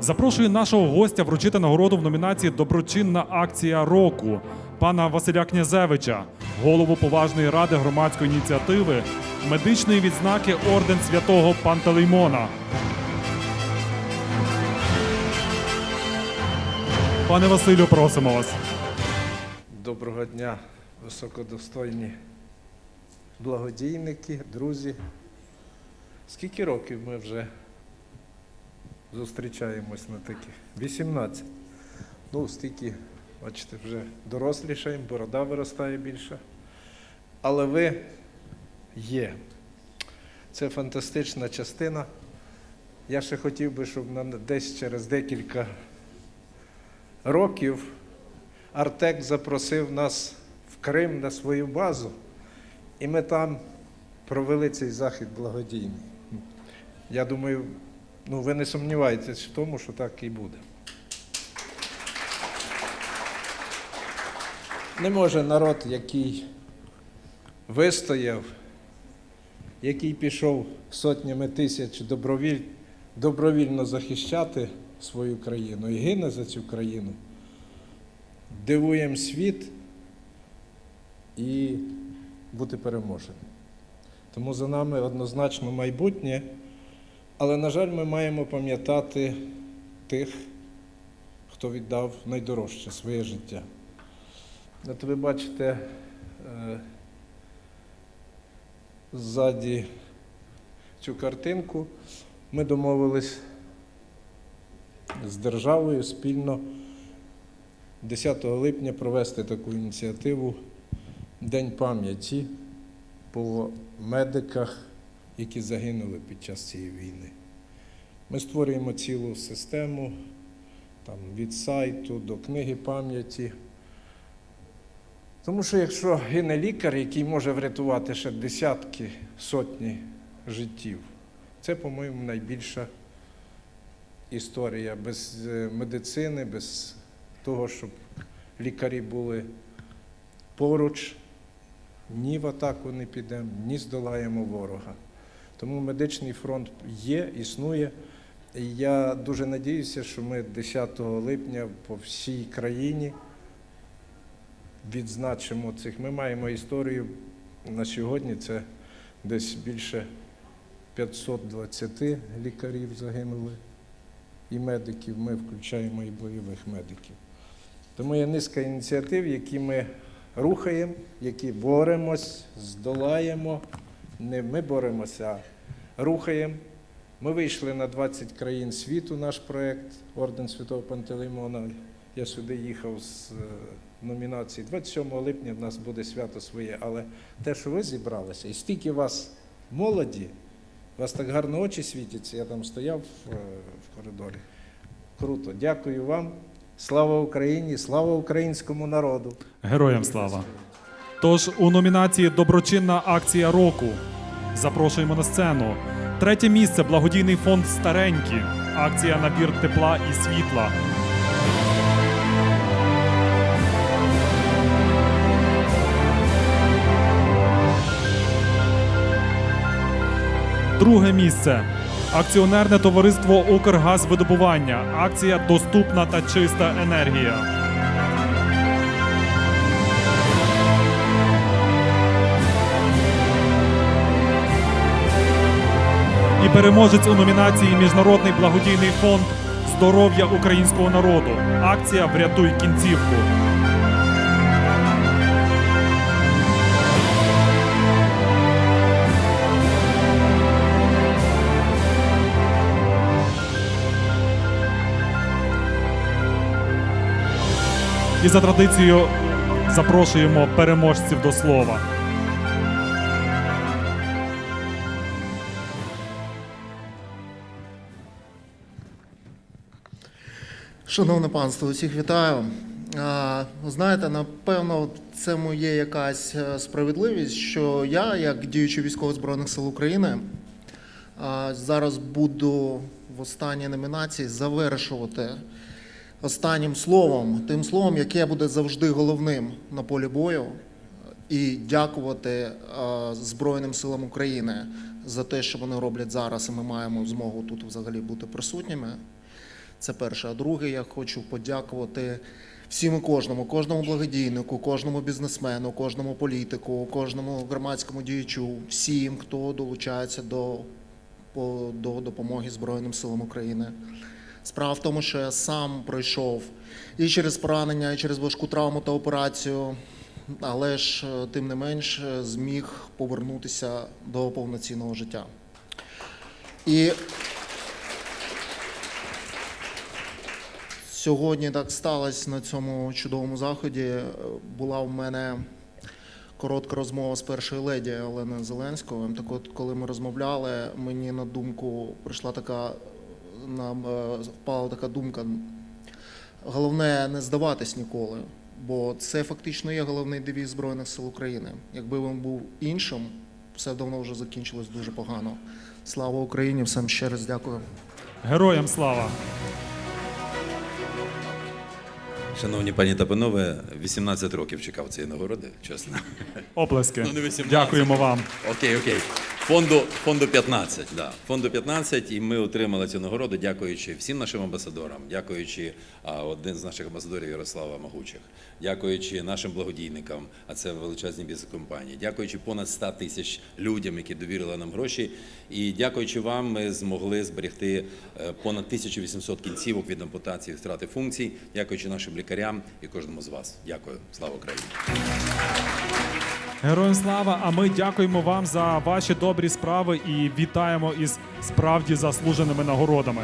Запрошую нашого гостя вручити нагороду в номінації Доброчинна акція року пана Василя Князевича, голову поважної ради громадської ініціативи, медичної відзнаки орден святого Пантелеймона. Пане Василю, просимо вас. Доброго дня, високодостойні благодійники, друзі. Скільки років ми вже зустрічаємось на таких? 18. Ну, стільки, бачите, вже дорослішаємо, борода виростає більше. Але ви є. Це фантастична частина. Я ще хотів би, щоб десь через декілька років Артек запросив нас в Крим на свою базу, і ми там провели цей захід благодійний. Я думаю, ну ви не сумніваєтесь в тому, що так і буде. Не може народ, який вистояв, який пішов сотнями тисяч добровіль, добровільно захищати свою країну і гине за цю країну дивуємо світ і бути переможеним. Тому за нами однозначно майбутнє, але, на жаль, ми маємо пам'ятати тих, хто віддав найдорожче своє життя. От ви бачите е, ззаді цю картинку. Ми домовились з державою спільно 10 липня провести таку ініціативу День пам'яті по медиках, які загинули під час цієї війни. Ми створюємо цілу систему там, від сайту до книги пам'яті. Тому що якщо гине лікар, який може врятувати ще десятки, сотні життів, це, по-моєму, найбільша історія без е, медицини, без того, щоб лікарі були поруч, ні в атаку не підемо, ні здолаємо ворога. Тому медичний фронт є, існує. І я дуже надіюся, що ми 10 липня по всій країні відзначимо цих. Ми маємо історію на сьогодні. Це десь більше 520 лікарів загинули і медиків. Ми включаємо і бойових медиків. Тому є низка ініціатив, які ми рухаємо, які боремось, здолаємо. Не ми боремося, а рухаємо. Ми вийшли на 20 країн світу, наш проєкт Орден Святого Пантелеймона. Я сюди їхав з е, номінації. 27 липня в нас буде свято своє, але те, що ви зібралися, і стільки вас молоді, у вас так гарно очі світяться, я там стояв е, в коридорі. Круто. Дякую вам. Слава Україні, слава українському народу. Героям слава! Тож у номінації Доброчинна акція року запрошуємо на сцену. Третє місце благодійний фонд Старенькі. Акція набір тепла і світла. Друге місце. Акціонерне товариство Укргазвидобування. Акція Доступна та чиста енергія. І переможець у номінації Міжнародний благодійний фонд Здоров'я українського народу. Акція Врятуй кінцівку. І за традицією запрошуємо переможців до слова. Шановне панство, усіх вітаю. Знаєте, напевно, в цьому є якась е, справедливість, що я, як діючий військовий збройних сил України, зараз буду в останній номінації завершувати останнім словом, тим словом, яке буде завжди головним на полі бою, і дякувати Збройним силам України за те, що вони роблять зараз, і ми маємо змогу тут взагалі бути присутніми. Це перше. А друге, я хочу подякувати всім і кожному, кожному благодійнику, кожному бізнесмену, кожному політику, кожному громадському діячу, всім, хто долучається до, по- до допомоги Збройним силам України. Справа в тому, що я сам пройшов і через поранення, і через важку травму та операцію, але ж е, тим не менш е, зміг повернутися до повноцінного життя. І сьогодні так сталося на цьому чудовому заході. Е, Була в мене коротка розмова з першою леді Оленою Зеленською. Так от, коли ми розмовляли, мені на думку прийшла така нам е, впала така думка. Головне не здаватись ніколи, бо це фактично є головний девіз Збройних сил України. Якби він був іншим, все давно вже закінчилось дуже погано. Слава Україні! Всім ще раз дякую. Героям слава! Шановні пані та панове, 18 років чекав цієї нагороди, чесно. Оплески. Ну, не 18. Дякуємо вам. Окей, окей. Фонду, фонду 15, да. Фонду 15, і ми отримали цю нагороду, дякуючи всім нашим амбасадорам, дякуючи а, один з наших амбасадорів Ярослава Магучих, дякуючи нашим благодійникам, а це величезні бізнес-компанії, дякуючи понад 100 тисяч людям, які довірили нам гроші. І дякуючи вам, ми змогли зберегти е, понад 1800 кінцівок від ампутації втрати функцій, дякуючи нашим лікарям і кожному з вас. Дякую. Слава Україні! Героям слава! А ми дякуємо вам за ваші добрі справи і вітаємо із справді заслуженими нагородами.